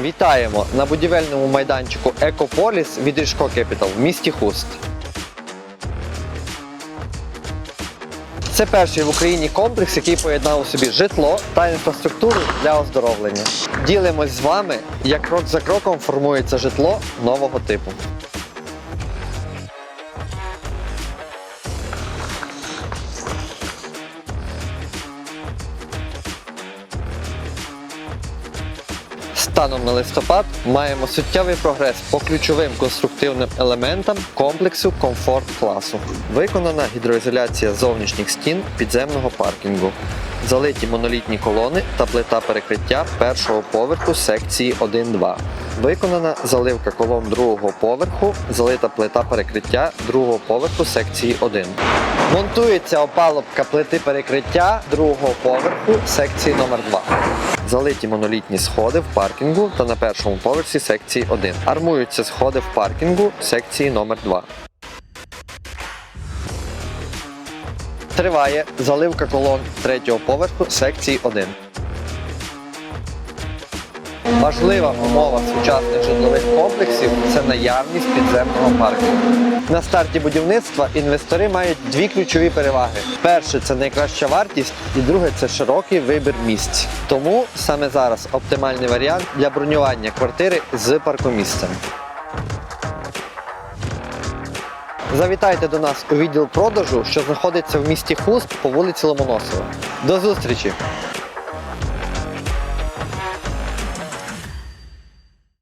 Вітаємо на будівельному майданчику Екополіс від Ріжко Кепітал в місті Хуст. Це перший в Україні комплекс, який поєднав у собі житло та інфраструктуру для оздоровлення. Ділимось з вами, як крок за кроком формується житло нового типу. Станом на листопад маємо суттєвий прогрес по ключовим конструктивним елементам комплексу комфорт класу. Виконана гідроізоляція зовнішніх стін підземного паркінгу. Залиті монолітні колони та плита перекриття першого поверху секції 1-2. Виконана заливка колон другого поверху, залита плита перекриття другого поверху секції 1. Монтується опалубка плити перекриття другого поверху секції номер 2 Залиті монолітні сходи в паркінгу та на першому поверсі секції 1. Армуються сходи в паркінгу секції номер 2 Триває заливка колон третього поверху секції 1. Важлива умова сучасних житлових комплексів це наявність підземного паркінгу. На старті будівництва інвестори мають дві ключові переваги: перше це найкраща вартість, і друге це широкий вибір місць. Тому саме зараз оптимальний варіант для бронювання квартири з паркомісцем. Завітайте до нас у відділ продажу, що знаходиться в місті Хуст по вулиці Ломоносова. До зустрічі!